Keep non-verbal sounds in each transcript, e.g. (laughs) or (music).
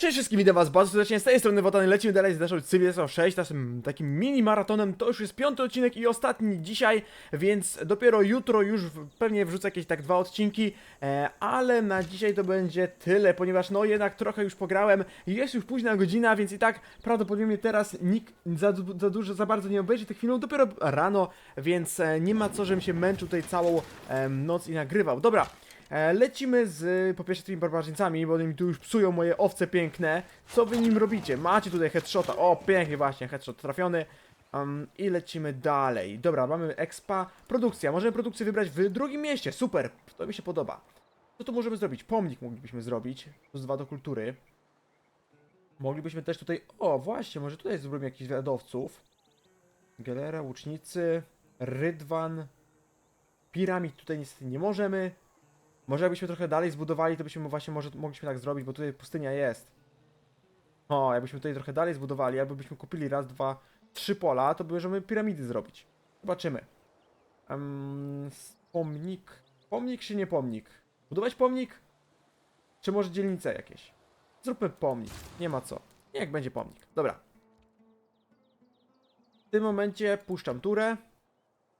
Cześć wszystkim, witam was bardzo serdecznie, z tej strony Wotany, lecimy dalej z naszą Cywilizacją 6, naszym takim mini maratonem, to już jest piąty odcinek i ostatni dzisiaj, więc dopiero jutro już pewnie wrzucę jakieś tak dwa odcinki, e, ale na dzisiaj to będzie tyle, ponieważ no jednak trochę już pograłem, jest już późna godzina, więc i tak prawdopodobnie teraz nikt za, za dużo, za bardzo nie obejrzy tych filmów, dopiero rano, więc e, nie ma co, żebym się męczył tutaj całą em, noc i nagrywał. Dobra, E, Lecimy z po pierwsze tymi barbarzyńcami, bo oni mi tu już psują moje owce piękne. Co wy nim robicie? Macie tutaj headshota. O, pięknie właśnie, headshot trafiony. Um, I lecimy dalej. Dobra, mamy expa. Produkcja. Możemy produkcję wybrać w drugim mieście. Super, to mi się podoba. Co tu możemy zrobić? Pomnik moglibyśmy zrobić. Plus dwa do kultury. Moglibyśmy też tutaj... O, właśnie, może tutaj zrobimy jakichś wiadowców. Galera, łucznicy, rydwan. Piramid tutaj niestety nie możemy. Może jakbyśmy trochę dalej zbudowali, to byśmy właśnie może mogliśmy tak zrobić, bo tutaj pustynia jest. O, jakbyśmy tutaj trochę dalej zbudowali, albo byśmy kupili raz, dwa, trzy pola, to możemy piramidy zrobić. Zobaczymy. Um, pomnik. Pomnik czy nie pomnik? Budować pomnik? Czy może dzielnice jakieś? Zróbmy pomnik. Nie ma co. Niech będzie pomnik. Dobra. W tym momencie puszczam turę.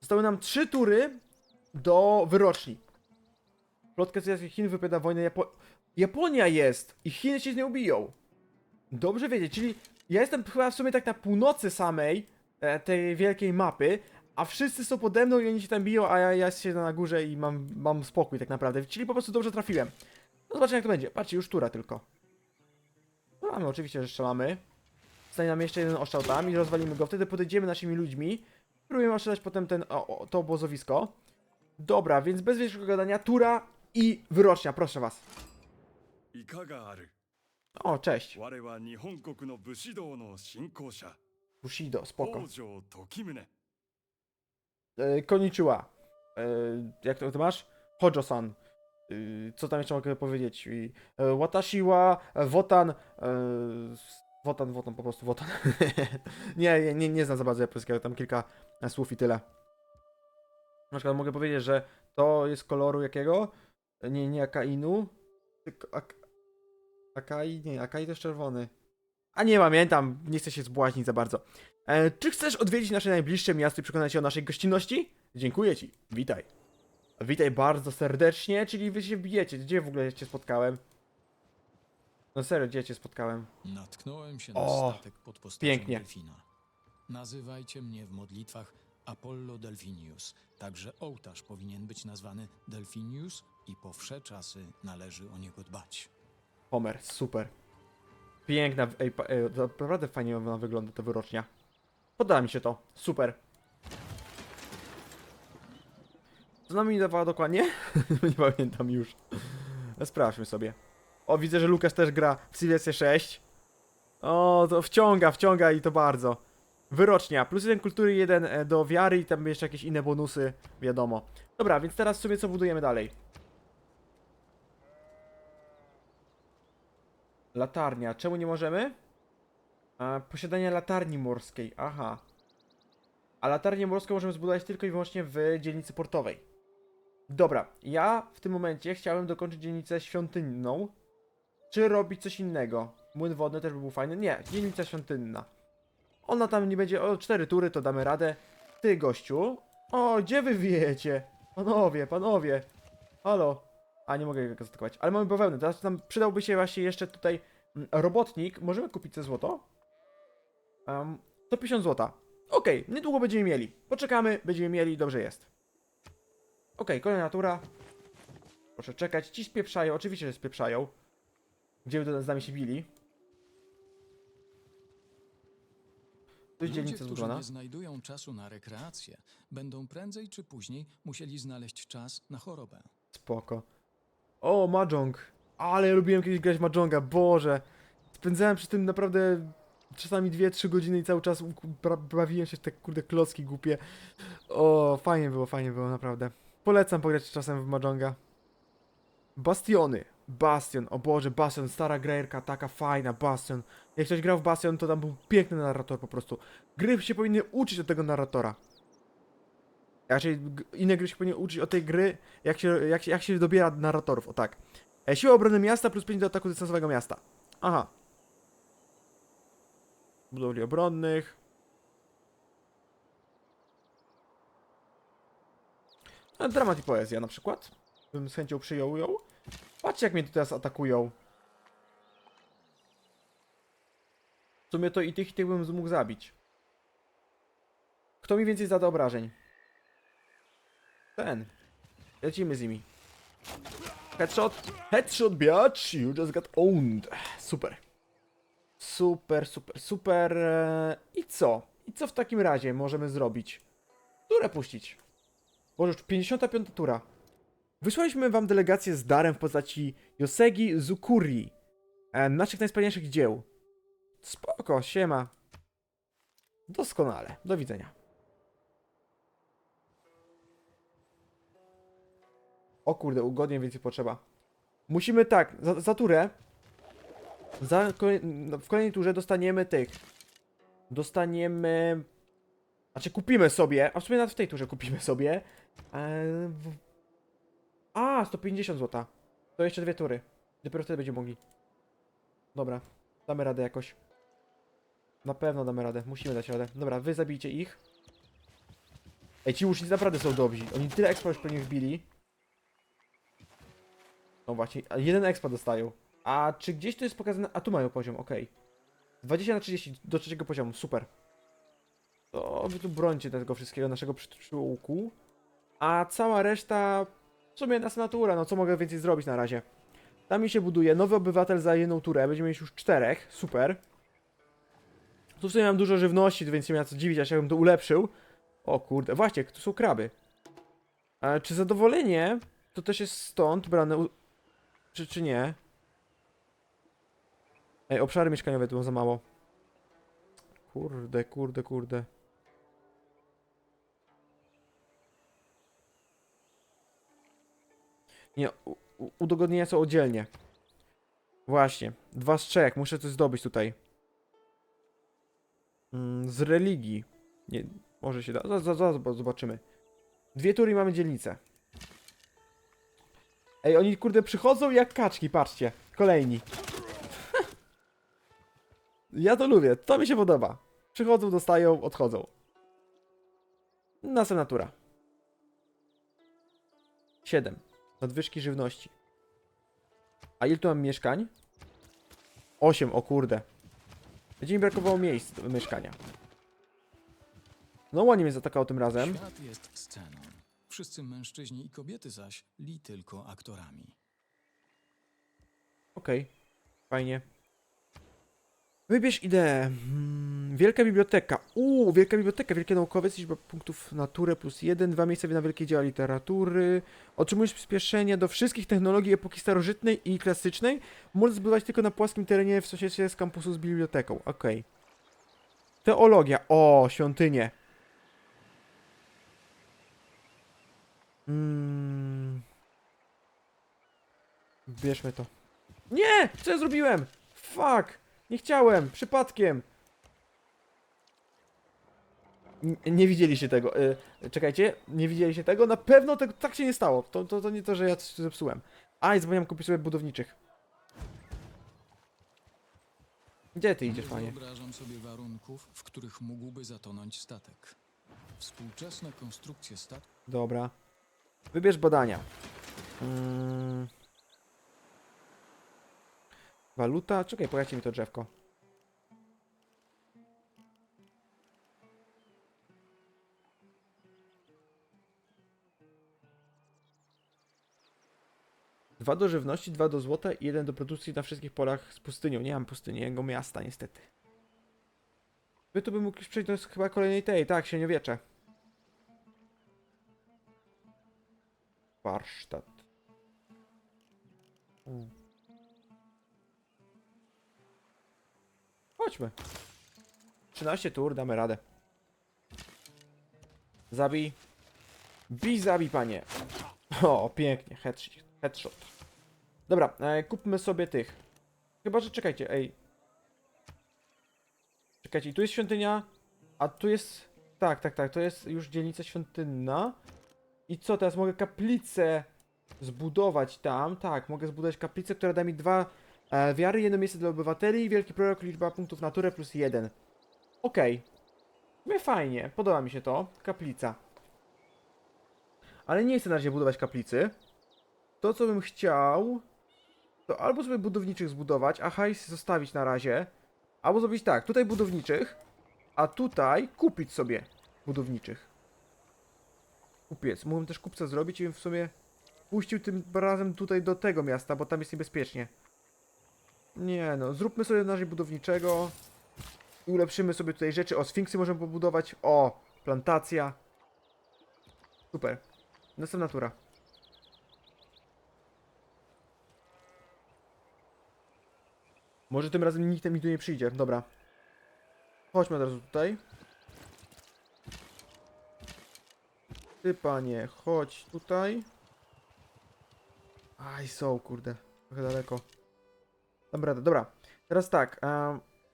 Zostały nam trzy tury do wyroczni. Plotka z Chin wypowiada wojnę Japo Japonia jest! I Chiny się z nią biją. Dobrze wiedzieć, czyli ja jestem chyba w sumie tak na północy samej e, tej wielkiej mapy, a wszyscy są pode mną i oni się tam biją, a ja, ja siedzę na górze i mam, mam spokój tak naprawdę. Czyli po prostu dobrze trafiłem. No zobaczymy jak to będzie. Patrzcie, już tura tylko. No mamy oczywiście, że strzelamy. Stanie nam jeszcze jeden oszczał tam i rozwalimy go. Wtedy podejdziemy naszymi ludźmi. Próbujemy oszczędzać potem ten, o, o, to obozowisko. Dobra, więc bez większego gadania, tura i wyrocznia, proszę was. O, cześć. Bushido, spoko. E, Koniczyła. E, jak to, masz? Hojo-san. E, co tam jeszcze mogę powiedzieć? E, Watashiwa, e, Wotan... E, wotan, Wotan, po prostu Wotan. (laughs) nie, nie, nie znam za bardzo japońskiego, tam kilka e, słów i tyle. Na przykład mogę powiedzieć, że to jest koloru jakiego? Nie, nie Akainu. Tylko ak Akai? Nie, Akai jest czerwony. A nie pamiętam, nie chcę się zbłaźnić za bardzo. E, czy chcesz odwiedzić nasze najbliższe miasto i przekonać się o naszej gościnności? Dziękuję ci. Witaj. Witaj bardzo serdecznie, czyli wy się bijecie. Gdzie w ogóle cię spotkałem? No serio, gdzie cię spotkałem? Natknąłem się na O, statek pod postacią pięknie. delfina. Nazywajcie mnie w modlitwach Apollo Delphinius. Także ołtarz powinien być nazwany Delphinius i po wsze czasy należy o niego dbać. Homer, super. Piękna, ej, ej, naprawdę fajnie ona wygląda, ta wyrocznia. Podoba mi się to, super. Co nam mi dawała dokładnie? (laughs) Nie pamiętam już. Sprawdźmy sobie. O, widzę, że Lukas też gra w Civilization 6. O, to wciąga, wciąga i to bardzo. Wyrocznia, plus jeden kultury, jeden e, do wiary i tam jeszcze jakieś inne bonusy, wiadomo. Dobra, więc teraz sobie co budujemy dalej? Latarnia. Czemu nie możemy? A, posiadanie latarni morskiej. Aha. A latarnię morską możemy zbudować tylko i wyłącznie w dzielnicy portowej. Dobra, ja w tym momencie chciałem dokończyć dzielnicę świątynną. Czy robić coś innego? Młyn wodny też by był fajny. Nie, dzielnica świątynna. Ona tam nie będzie. O, cztery tury to damy radę. Ty, gościu. O, gdzie wy wiecie? Panowie, panowie. Halo. A, nie mogę go zaatakować. Ale mamy bawełnę. Teraz nam przydałby się właśnie jeszcze tutaj mm, robotnik. Możemy kupić za złoto? Um, 150 złota. Okej, niedługo będziemy mieli. Poczekamy, będziemy mieli, dobrze jest. Okej, kolejna tura. Proszę czekać. Ci spieprzają, oczywiście, że spieprzają. Gdzie by z nami się bili? Tu jest Ludzie, dzielnica którzy zbudowana. nie znajdują czasu na rekreację, będą prędzej czy później musieli znaleźć czas na chorobę. Spoko. O, Mahjong. Ale ja lubiłem kiedyś grać Mahjonga, Boże. Spędzałem przy tym naprawdę czasami 2-3 godziny i cały czas bawiłem się w te kurde klocki głupie. O, fajnie było, fajnie było, naprawdę. Polecam pograć czasem w Mahjonga. Bastiony. Bastion, o Boże, Bastion, stara grajerka, taka fajna, Bastion. Jak ktoś grał w Bastion, to tam był piękny narrator po prostu. Gry się powinny uczyć od tego narratora. Raczej inne gry się powinny uczyć od tej gry, jak się, jak, się- jak się dobiera narratorów, o tak. E, siła obrony miasta plus 5 do ataku dystansowego miasta. Aha, budowli obronnych. A dramat i poezja na przykład. Bym z chęcią przyjął ją. Patrzcie jak mnie tu teraz atakują. W sumie to i tych i tych bym mógł zabić. Kto mi więcej zada obrażeń? Ten. Lecimy z nimi. Headshot. Headshot, biatch. You just got owned. Super. Super, super, super. I co? I co w takim razie możemy zrobić? Turę puścić. Boże, już 55 tura. Wysłaliśmy wam delegację z darem w postaci Yosegi Zukuri. E, naszych najwspanialszych dzieł. Spoko, siema. Doskonale. Do widzenia. O kurde, ugodnie więcej potrzeba. Musimy tak, za, za turę. Za kolej, no, w kolejnej turze dostaniemy tych. Dostaniemy. Znaczy kupimy sobie, a w sumie nawet w tej turze kupimy sobie. E, w... A, 150 zł. To jeszcze dwie tury. Dopiero wtedy będziemy mogli. Dobra, damy radę jakoś. Na pewno damy radę, musimy dać radę. Dobra, wy zabijcie ich. Ej, ci łucznicy naprawdę są dobrzy. Oni tyle expa już po nich wbili. No właśnie, jeden expa dostają. A czy gdzieś to jest pokazane? A tu mają poziom, okej. 20 na 30 do trzeciego poziomu, super. To wy tu brońcie tego wszystkiego, naszego przytułku. A cała reszta... W sumie nas natura, no co mogę więcej zrobić na razie? Tam mi się buduje, nowy obywatel za jedną turę, będziemy mieć już czterech, super. Tu w sumie mam dużo żywności, więc nie miałem co dziwić, aż ja bym to ulepszył. O kurde, właśnie, tu są kraby. A czy zadowolenie to też jest stąd brane. Czy, czy nie? Ej, obszary mieszkaniowe tu mam za mało. Kurde, kurde, kurde. Nie, udogodnienia są oddzielnie. Właśnie, dwa z trzech, muszę coś zdobyć tutaj. Mm, z religii. Nie, może się da. Zaraz, zaraz, zaraz zobaczymy. Dwie tury mamy dzielnicę. Ej, oni kurde przychodzą jak kaczki, patrzcie. Kolejni. ja to lubię, to mi się podoba. Przychodzą, dostają, odchodzą. Następna tura. 7. Nadwyżki żywności. A ile tu mam mieszkań? 8, o kurde. Będzie mi brakowało miejsc do mieszkania. No ładnie mnie zaatakował tym razem. Świat jest sceną. Wszyscy mężczyźni i kobiety zaś li tylko aktorami. Okej, fajnie. Wybierz ideę. Hmm, wielka biblioteka. Uuu, wielka biblioteka, wielkie naukowiec, liczba punktów natury plus jeden, dwa miejsca na wielkie dzieła literatury. Otrzymujesz przyspieszenie do wszystkich technologii epoki starożytnej i klasycznej. Możesz zbywać tylko na płaskim terenie w sąsiedztwie z kampusu z biblioteką. Okej. Teologia. O, świątynie. Mm. Bierzmy to. Nie! Co ja zrobiłem? Fuck! Nie chciałem! Przypadkiem! N nie widzieliście tego. Y czekajcie, nie widzieliście tego? Na pewno tego, tak się nie stało. To, to, to nie to, że ja coś zepsułem. A, i zapomniałem kupić sobie budowniczych. Gdzie ty idziesz, Nie panie? wyobrażam sobie warunków, w których mógłby zatonąć statek. Współczesne konstrukcje statku Dobra. Wybierz badania. Mm. Waluta? Czekaj, pojacie mi to drzewko. Dwa do żywności, dwa do złota i jeden do produkcji na wszystkich polach z pustynią. Nie mam pustyniego miasta, niestety. By tu bym mógł przejść do chyba kolejnej tej, tak, średniowiecze. Warsztat. Chodźmy. 13 tur, damy radę. Zabij. Bij, zabij, panie. O, pięknie. Headshot. Dobra, e, kupmy sobie tych. Chyba, że czekajcie, ej. Czekajcie, tu jest świątynia, a tu jest... Tak, tak, tak, to jest już dzielnica świątynna. I co, teraz mogę kaplicę zbudować tam. Tak, mogę zbudować kaplicę, która da mi dwa e, wiary, jedno miejsce dla obywateli, wielki prorok, liczba punktów natury plus jeden. Okej. Okay. fajnie, podoba mi się to. Kaplica. Ale nie chcę na razie budować kaplicy. To, co bym chciał, to albo sobie budowniczych zbudować, a hajs zostawić na razie, albo zrobić tak, tutaj budowniczych, a tutaj kupić sobie budowniczych. Kupiec. Mógłbym też kupca zrobić i bym w sumie puścił tym razem tutaj do tego miasta, bo tam jest niebezpiecznie. Nie no, zróbmy sobie na razie budowniczego i ulepszymy sobie tutaj rzeczy. O, sfinksy możemy pobudować. O, plantacja. Super. Następna tura. Może tym razem nikt mi tu nie przyjdzie. Dobra. Chodźmy od razu tutaj. Ty panie, chodź tutaj. Aj, są, kurde. Trochę daleko. Dobra, dobra. Teraz tak.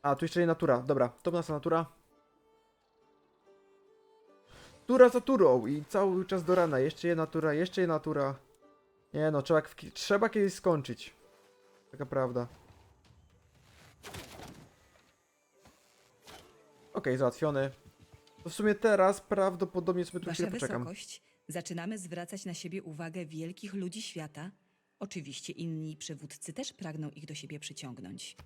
a, tu jeszcze jedna tura. Dobra, to nasza natura. Tura za turą i cały czas do rana. Jeszcze jedna tura, jeszcze jedna tura. Nie no, trzeba, trzeba kiedyś skończyć. Taka prawda. Okej, załatwiony. To w sumie teraz prawdopodobnie sobie tu Wasza chwilę poczekam. wysokość, zaczynamy zwracać na siebie uwagę wielkich ludzi świata. Oczywiście inni przywódcy też pragną ich do siebie przyciągnąć.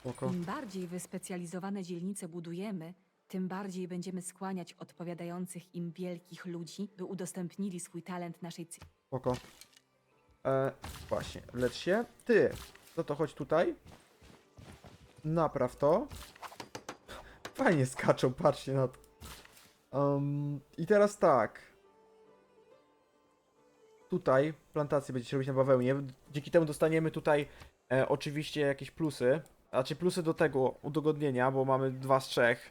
Spoko. Im bardziej wyspecjalizowane dzielnice budujemy, tym bardziej będziemy skłaniać odpowiadających im wielkich ludzi, by udostępnili swój talent naszej cy- Spoko. E, właśnie, lecz się. Ty, no to chodź tutaj. Napraw to. Fajnie skaczą, patrzcie na to. Um, I teraz tak. Tutaj plantację będziecie robić na bawełnie. Dzięki temu dostaniemy tutaj e, oczywiście jakieś plusy. Znaczy plusy do tego udogodnienia, bo mamy dwa z trzech.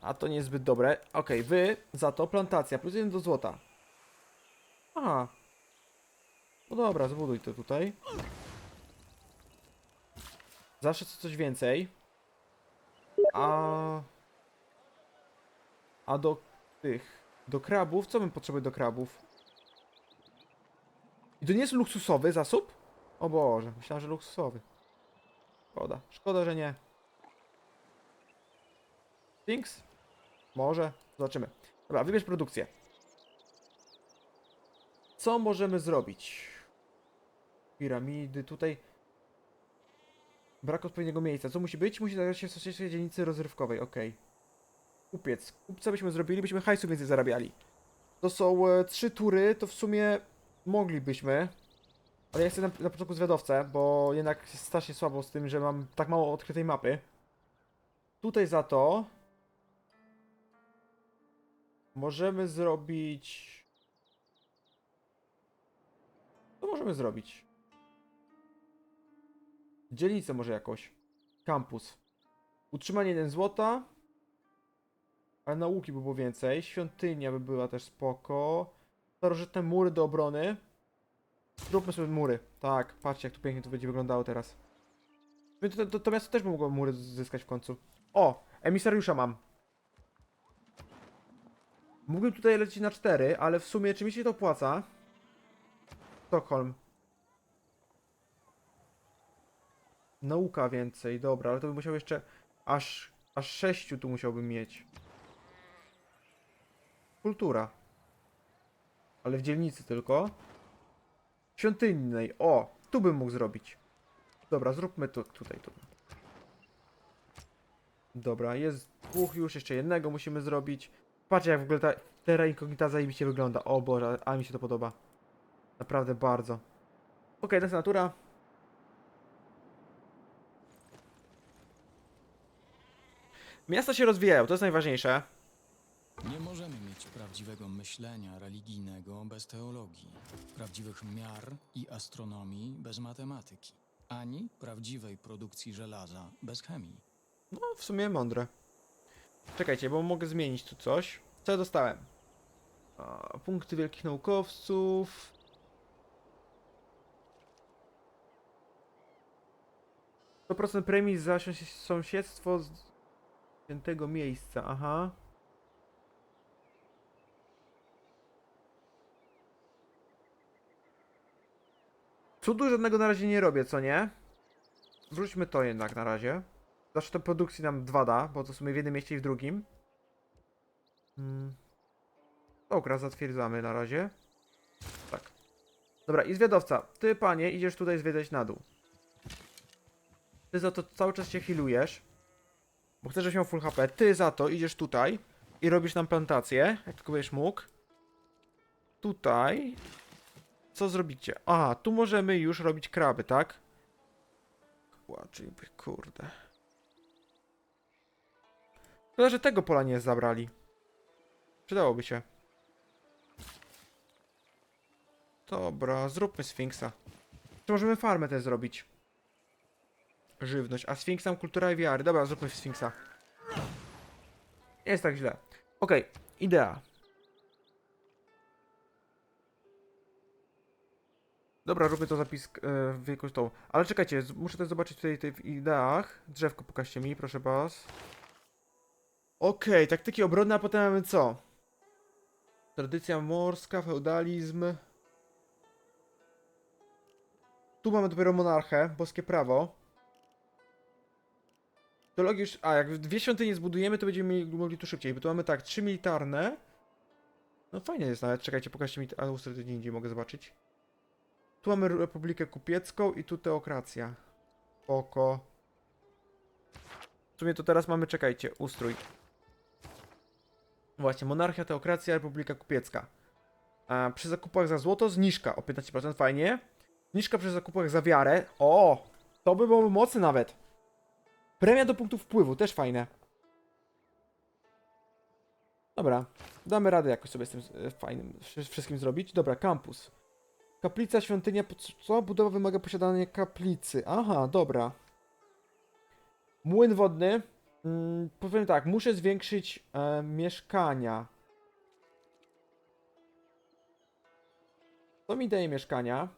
A to nie jest zbyt dobre. Okej, wy za to plantacja, plus jeden do złota. Aha, no dobra, zbuduj to tutaj. Zawsze co- coś więcej. A... A do tych... Do krabów? Co bym potrzebował do krabów? I to nie jest luksusowy zasób? O Boże, myślałem, że luksusowy. Szkoda. Szkoda, że nie. Things? Może. Zobaczymy. Dobra, wybierz produkcję. Co możemy zrobić? Piramidy, tutaj. Brak odpowiedniego miejsca. Co musi być? Musi znaleźć się w sąsiedztwie dzielnicy rozrywkowej, okej. Kupiec. Kupca byśmy zrobili, byśmy hajsu więcej zarabiali. To są e, trzy tury, to w sumie moglibyśmy. Ale ja chcę na, na początku zwiadowcę, bo jednak jest strasznie słabo z tym, że mam tak mało odkrytej mapy. Tutaj za to możemy zrobić. Co możemy zrobić? Dzielnicę może jakoś. Kampus. Utrzymanie 1 złota. Ale nauki by było więcej. Świątynia by była też spoko. Starożytne mury do obrony. Zróbmy sobie mury. Tak, patrzcie jak tu pięknie to będzie wyglądało teraz. To, to, to, to miasto też by mogło mury zyskać w końcu. O! Emisariusza mam. Mógłbym tutaj lecieć na 4, ale w sumie czy mi się to opłaca? Stockholm. Nauka więcej, dobra, ale to bym musiał jeszcze aż, aż 6 tu musiałbym mieć. Kultura. Ale w dzielnicy tylko. Świątynnej, o, tu bym mógł zrobić. Dobra, zróbmy to tutaj. Tu. Dobra, jest dwóch już, jeszcze jednego musimy zrobić. Patrzcie jak w ogóle ta Terra Incognita zajebiście wygląda. O Boże, ale mi się to podoba. Naprawdę bardzo. Okej, okay, następna natura. Miasta się rozwijają, to jest najważniejsze. Prawdziwego myślenia religijnego bez teologii, prawdziwych miar i astronomii bez matematyki, ani prawdziwej produkcji żelaza bez chemii. No, w sumie mądre. Czekajcie, bo mogę zmienić tu coś. Co ja dostałem? Punkty wielkich naukowców. Procent premii za sąsi- sąsiedztwo z świętego miejsca, aha. Cudu żadnego na razie nie robię, co nie? Wróćmy to jednak na razie. Zawsze to produkcji nam dwa da, bo to w sumie w jednym mieście i w drugim. Mm. Dobra, zatwierdzamy na razie. Tak. Dobra, i zwiadowca. Ty, panie, idziesz tutaj zwiedzać na dół. Ty za to cały czas się healujesz. Bo chcesz, żebyś miał full HP. Ty za to idziesz tutaj i robisz nam plantację, jak tylko będziesz mógł. Tutaj. Co zrobicie? Aha, tu możemy już robić kraby, tak? Łaczy, kurde. Szkoda, że tego pola nie zabrali. Przydałoby się. Dobra, zróbmy Sfinksa. Czy możemy farmę też zrobić? Żywność. A Sfinksam kultura i wiary. Dobra, zróbmy Sfinksa. Nie jest tak źle. Okej, idea. Dobra, robię to zapis e, w jakoś tą. Ale czekajcie, muszę też zobaczyć tutaj, tutaj w ideach. Drzewko pokażcie mi, proszę was. Okej, taktyki obronne, a potem mamy co? Tradycja morska, feudalizm. Tu mamy dopiero monarchę, boskie prawo. Teologię już... A, jak dwie świątynie zbudujemy, to będziemy mogli tu szybciej, bo tu mamy tak, trzy militarne. No fajnie jest nawet, czekajcie, pokażcie mi... A, gdzie indziej mogę zobaczyć. Tu mamy Republikę Kupiecką i tu teokracja. Oko. W sumie to teraz mamy, czekajcie, ustrój. Właśnie, monarchia, teokracja, Republika Kupiecka. A przy zakupach za złoto zniżka o 15%, fajnie. Zniżka przy zakupach za wiarę. O! To by było mocne nawet. Premia do punktów wpływu, też fajne. Dobra, damy radę jakoś sobie z tym e, fajnym wszy- wszystkim zrobić. Dobra, kampus. Kaplica, świątynia, co? Budowa wymaga posiadania kaplicy. Aha, dobra. Młyn wodny. Mm, powiem tak, muszę zwiększyć e, mieszkania. Co mi daje mieszkania?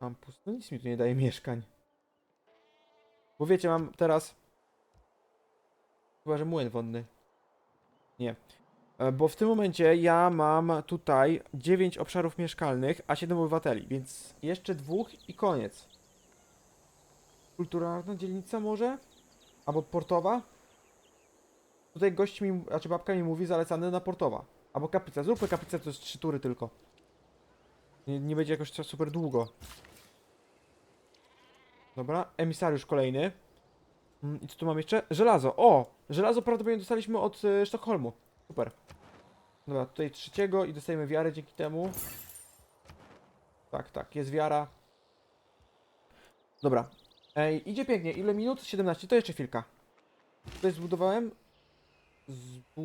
Kampus. No nic mi tu nie daje mieszkań. Bo wiecie, mam teraz. Chyba, że młyn wodny. Nie. E, Bo w tym momencie ja mam tutaj 9 obszarów mieszkalnych, a 7 obywateli, więc jeszcze dwóch i koniec. Kulturalna dzielnica może? Albo portowa? Tutaj gość mi, znaczy babka mi mówi zalecane na portowa. Albo kaplica. Zróbmy kaplicę, to jest 3 tury tylko. Nie, nie będzie jakoś super długo. Dobra, emisariusz kolejny. Mm, I co tu mam jeszcze? Żelazo. O! Żelazo prawdopodobnie dostaliśmy od e, Sztokholmu. Super. Dobra, tutaj trzeciego i dostajemy wiarę dzięki temu. Tak, tak, jest wiara. Dobra. Ej, idzie pięknie. Ile minut? 17. To jeszcze chwilka. Tutaj zbudowałem. Zbu...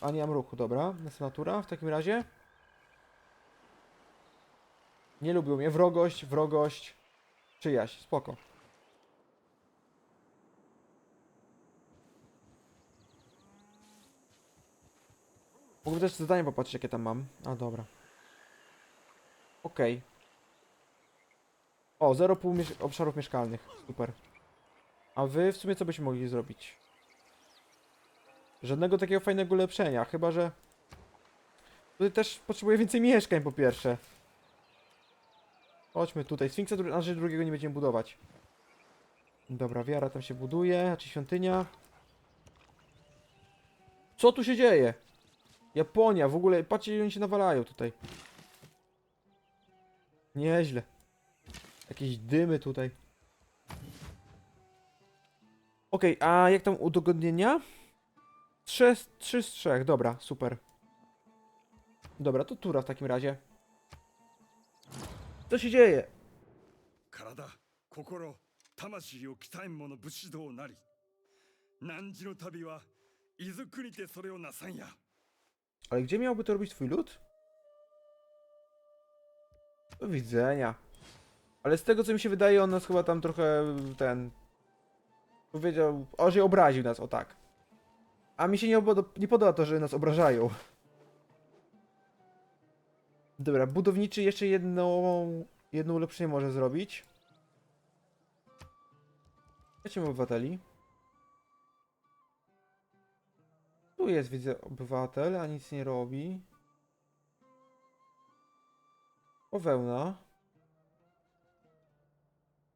A nie mam ruchu, dobra. Natura w takim razie. Nie lubią mnie. Wrogość, wrogość. Przyjaźń. Spoko. Mógłbym też zadanie popatrzeć, jakie tam mam. A, dobra. Okej. O, 0,5 miesz obszarów mieszkalnych. Super. A wy w sumie co byście mogli zrobić? Żadnego takiego fajnego ulepszenia, chyba że... Tutaj też potrzebuję więcej mieszkań po pierwsze. Chodźmy tutaj. Sfinksa na rzecz drugiego nie będziemy budować. Dobra, wiara tam się buduje, znaczy świątynia. Co tu się dzieje? Japonia, w ogóle, patrzcie oni się nawalają tutaj. Nieźle. Jakieś dymy tutaj. Okej, okay, a jak tam udogodnienia? Trzy, trzy z trzech, dobra, super. Dobra, to tura w takim razie. Co się dzieje? Karada, kokoro, tamashi o kitai mono bushido nari. Nanji no tabi wa izukuri sore o nasan ya. Ale gdzie miałby to robić twój lud? Do widzenia. Ale z tego co mi się wydaje, on nas chyba tam trochę ten. Powiedział. O, że obraził nas, o tak. A mi się nie, nie podoba to, że nas obrażają. Dobra, budowniczy jeszcze jedną. Jedno ulepszenie może zrobić. Lecimy obywateli. Tu jest, widzę, obywatel, a nic nie robi. O wełna.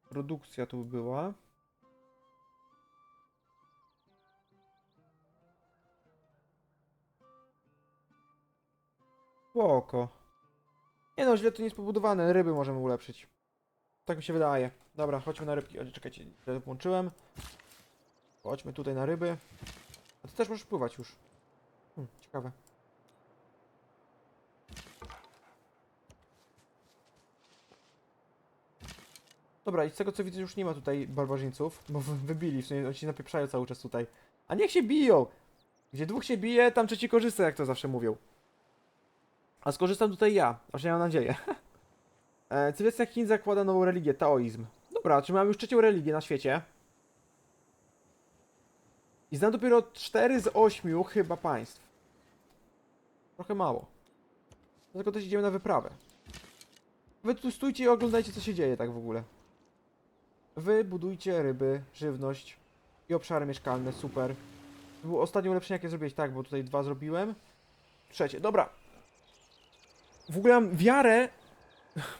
Produkcja tu była. Spoko. Nie no, źle to nie jest pobudowane. Ryby możemy ulepszyć. Tak mi się wydaje. Dobra, chodźmy na rybki. O, czekajcie, włączyłem. Chodźmy tutaj na ryby. A ty też możesz pływać już. Hmm, ciekawe. Dobra, i z tego co widzę już nie ma tutaj barbarzyńców, bo wy- wybili, w sumie oni się napieprzają cały czas tutaj. A niech się biją! Gdzie dwóch się bije, tam trzeci korzysta, jak to zawsze mówią. A skorzystam tutaj ja, aż ja mam nadzieję. (laughs) e, Cywilizacja Chin zakłada nową religię, taoizm. Dobra, czy mamy już trzecią religię na świecie? I znam dopiero 4 z 8 chyba państw. Trochę mało. Dlatego też idziemy na wyprawę. Wy tu stójcie i oglądajcie co się dzieje tak w ogóle. Wy budujcie ryby, żywność i obszary mieszkalne, super. To było ostatnie ulepszenie jakie zrobiłeś, tak, bo tutaj dwa zrobiłem. Trzecie, dobra. W ogóle mam wiarę.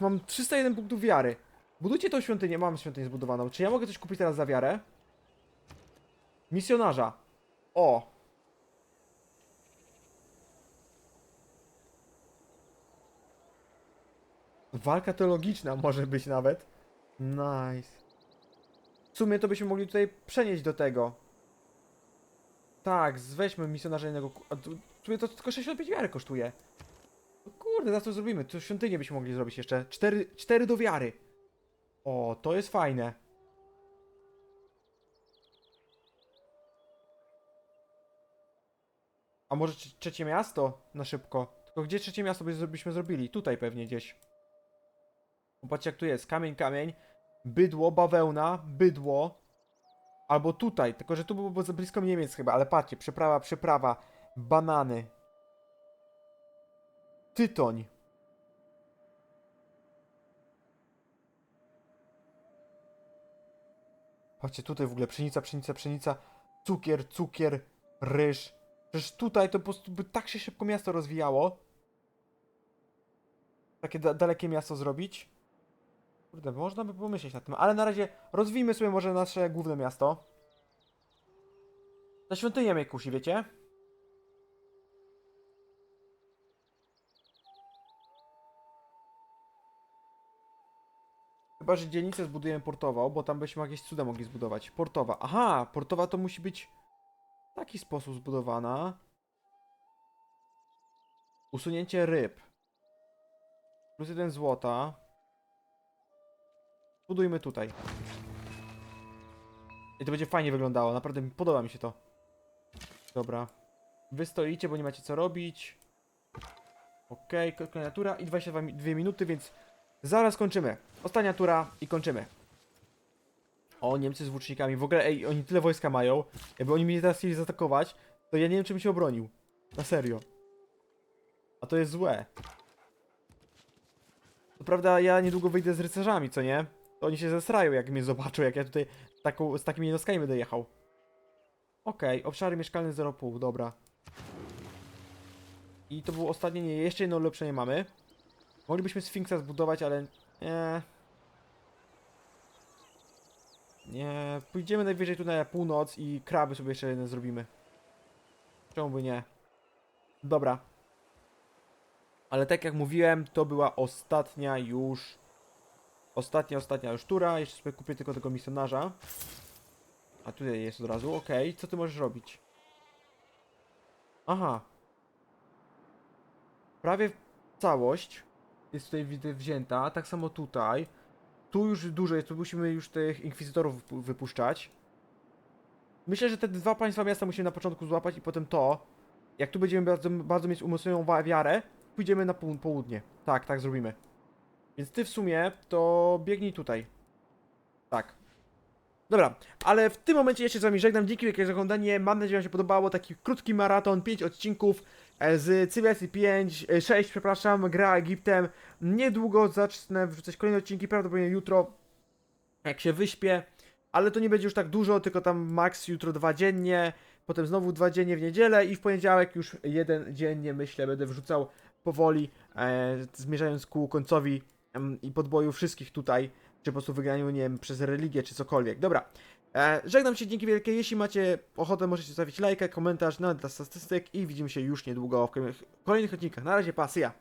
Mam 301 punktów wiary. Budujcie tą świątynię, mam świątynię zbudowaną. Czy ja mogę coś kupić teraz za wiarę? Misjonarza. O! Walka teologiczna może być nawet. Nice. W sumie to byśmy mogli tutaj przenieść do tego. Tak, weźmy misjonarza innego. tu, w sumie to tylko 65 wiary kosztuje. No kurde, za co zrobimy? To świątynię byśmy mogli zrobić jeszcze. 4, 4 do wiary. O, to jest fajne. A może trze- trzecie miasto? Na szybko. Tylko gdzie trzecie miasto by- byśmy zrobili? Tutaj pewnie gdzieś. Popatrzcie jak tu jest. Kamień, kamień. Bydło, bawełna, bydło. Albo tutaj, tylko że tu było za blisko Niemiec chyba, ale patrzcie, przyprawa, przyprawa. Banany. Tytoń. Patrzcie, tutaj w ogóle pszenica, pszenica, pszenica. Cukier, cukier, ryż. Przecież tutaj to po prostu by tak się szybko miasto rozwijało. Takie da dalekie miasto zrobić. Kurde, można by pomyśleć nad tym, ale na razie rozwijmy sobie może nasze główne miasto. Ta świątynia mnie kusi, wiecie? Chyba, że dzielnicę zbudujemy portową, bo tam byśmy jakieś cuda mogli zbudować. Portowa. Aha, portowa to musi być taki sposób zbudowana. Usunięcie ryb. Plus jeden złota. Budujmy tutaj. I to będzie fajnie wyglądało, naprawdę podoba mi się to. Dobra. Wy stoicie, bo nie macie co robić. Okej, okay, kolejna tura i 22 mi- dwie minuty, więc zaraz kończymy. Ostatnia tura i kończymy. O, Niemcy z włócznikami. W ogóle, ej, oni tyle wojska mają. Jakby oni mnie teraz chcieli zaatakować, to ja nie wiem, czym się obronił. Na serio. A to jest złe. To prawda, ja niedługo wyjdę z rycerzami, co nie? To oni się zesrają, jak mnie zobaczą, jak ja tutaj taką, z takimi jednostkami będę jechał. Okej, obszary mieszkalne 0,5, dobra. I to było ostatnie, nie, jeszcze jedno ulepszenie mamy. Moglibyśmy Sfinksa zbudować, ale nie. Nie, pójdziemy najwyżej tu na północ i kraby sobie jeszcze jeden zrobimy. Czemu by nie? Dobra. Ale tak jak mówiłem, to była ostatnia już. Ostatnia, ostatnia już tura. Jeszcze sobie kupię tylko tego misjonarza. A tutaj jest od razu, okej. Co ty możesz robić? Aha. Prawie całość jest tutaj wzięta. Tak samo tutaj. Tu już dużo jest, tu musimy już tych inkwizytorów wypu- wypuszczać. Myślę, że te dwa państwa miasta musimy na początku złapać i potem to. Jak tu będziemy bardzo, bardzo mieć umocnioną wiarę, pójdziemy na południe. Tak, tak zrobimy. Więc ty w sumie to biegnij tutaj. Tak. Dobra, ale w tym momencie jeszcze z wami żegnam. Dzięki wielkie za oglądanie. Mam nadzieję, że wam się podobało. Taki krótki maraton, 5 odcinków z Cywilizacji 5, e, 6, przepraszam, gra Egiptem. Niedługo zacznę wrzucać kolejne odcinki, prawdopodobnie jutro, jak się wyśpię. Ale to nie będzie już tak dużo, tylko tam max jutro dwa dziennie. potem znowu dwa dziennie w niedzielę i w poniedziałek już jeden dziennie, myślę, będę wrzucał powoli, e, zmierzając ku końcowi em, i podboju wszystkich tutaj, czy po prostu wygraniu, nie wiem, przez religię, czy cokolwiek. Dobra, żegnam się, dzięki wielkie, jeśli macie ochotę, możecie zostawić lajka, komentarz na dla statystyk i widzimy się już niedługo w kolejnych odcinkach. Na razie, pasja.